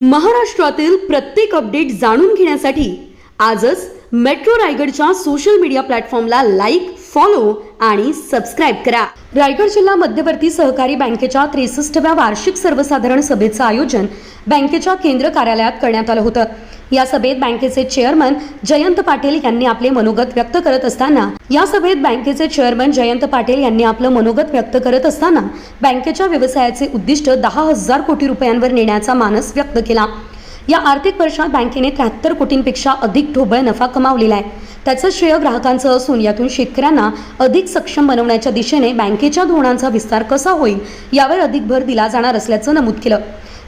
महाराष्ट्रातील प्रत्येक अपडेट जाणून घेण्यासाठी आजच मेट्रो रायगडच्या सोशल मीडिया प्लॅटफॉर्मला लाईक फॉलो आणि सबस्क्राईब करा. रायगड जिल्हा मध्यवर्ती सहकारी बँकेच्या त्रेसष्टव्या वार्षिक सर्वसाधारण सभेचं आयोजन बँकेच्या केंद्र कार्यालयात करण्यात आलं होतं. या सभेत बँकेचे चेअरमन जयंत पाटील यांनी आपले मनोगत व्यक्त करत असताना या सभेत बँकेचे चेअरमन जयंत पाटील यांनी आपलं मनोगत व्यक्त करत असताना बँकेच्या व्यवसायाचे उद्दिष्ट दहा हजार कोटी रुपयांवर नेण्याचा मानस व्यक्त केला. या आर्थिक वर्षात बँकेने त्र्याहत्तर कोटींपेक्षा अधिक ढोबळ नफा कमावलेला आहे. त्याचं श्रेय ग्राहकांचं असून यातून शेतकऱ्यांना अधिक सक्षम बनवण्याच्या दिशेने बँकेच्या धोरणांचा विस्तार कसा होईल यावर अधिक भर दिला जाणार असल्याचं नमूद केलं.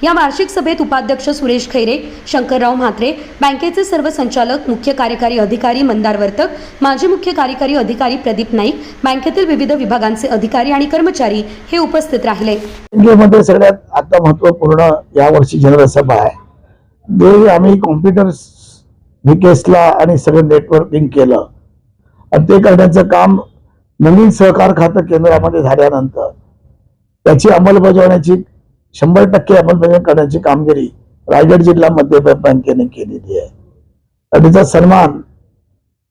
या वार्षिक सभेत उपाध्यक्ष सुरेश खैरे शंकरराव म्हात्रे बँकेचे सर्व संचालक मुख्य कार्यकारी अधिकारी मंदार वर्तक माजी मुख्य कार्यकारी अधिकारी प्रदीप नाईक बँकेतील विविध विभागांचे अधिकारी आणि कर्मचारी हे उपस्थित राहिले. बँकेमध्ये सगळ्यात आता महत्त्वपूर्ण यावर्षी जनरल सभा आहे. आम्ही कॉम्प्युटर विकेसला आणि सगळं नेटवर्किंग केलं. आणि ते करण्याचं काम नवीन सहकार खातं केंद्रामध्ये झाल्यानंतर त्याची अंमलबजावण्याची शंभर टक्के अंमलबजावणी करण्याची कामगिरी रायगड जिल्हा मध्य बँकेने केलेली आहे. आणि त्याचा सन्मान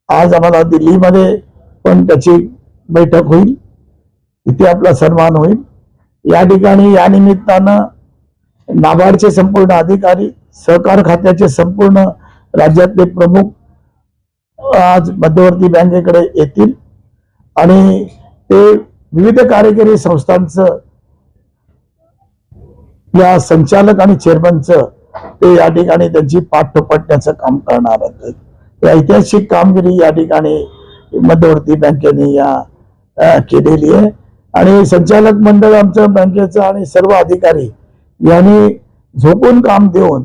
आज आम्हाला दिल्लीमध्ये पण त्याची बैठक होईल. तिथे आपला सन्मान होईल. या ठिकाणी या निमित्तानं नाबार्डचे संपूर्ण अधिकारी सहकार खात्याचे संपूर्ण राज्यातले प्रमुख आज मध्यवर्ती बँकेकडे येतील. आणि ते विविध कार्यकारी संस्थांचं या संचालक आणि चेअरमनचं ते या ठिकाणी त्यांची पाठ थोपटण्याचं काम करणार आहेत. ऐतिहासिक कामगिरी या ठिकाणी मध्यवर्ती बँकेने या केलेली आहे. आणि संचालक मंडळ आमचं बँकेचं आणि सर्व अधिकारी यांनी झोपून काम देऊन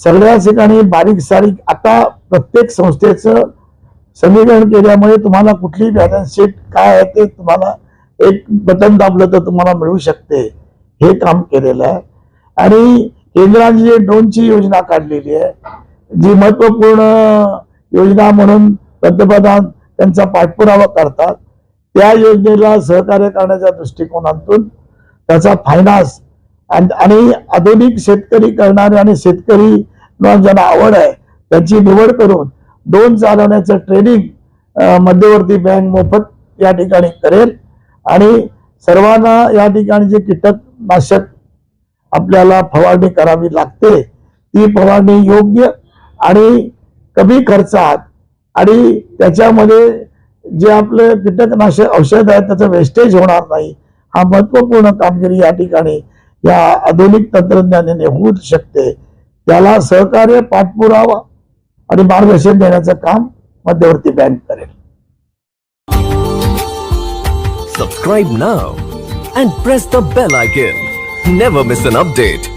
सगळ्या ठिकाणी बारीक सारीक आता प्रत्येक संस्थेचं समीकरण केल्यामुळे तुम्हाला कुठली बॅलन्स शीट काय आहे ते तुम्हाला एक बटन दाबलं तर तुम्हाला मिळू शकते. हे काम केलेलं आहे. आणि केंद्राने जी ड्रोनची योजना काढलेली आहे जी महत्त्वपूर्ण योजना म्हणून पंतप्रधान त्यांचा पाठपुरावा करतात त्या योजनेला सहकार्य करण्याच्या दृष्टिकोनातून त्याचा फायनान्स आणि आणि आधुनिक शेतकरी करणारे आणि शेतकरी ज्यांना आवड आहे त्यांची निवड करून दोन चालवण्याचं ट्रेनिंग मध्यवर्ती बँक मोफत या ठिकाणी करेल. आणि सर्वांना या ठिकाणी जे कीटकनाशक आपल्याला फवारणी करावी लागते ती फवारणी योग्य आणि कमी खर्चात आणि त्याच्यामध्ये जे आपलं कीटकनाशक औषध आहे त्याचं वेस्टेज होणार नाही. हा महत्त्वपूर्ण कामगिरी या ठिकाणी या आधुनिक तंत्रज्ञानाने होऊ शकते. त्याला सहकार्य पाठपुरावा आणि मार्गदर्शन देण्याचं काम मध्यवर्ती बँक करेल. Subscribe now and press the bell icon never miss an update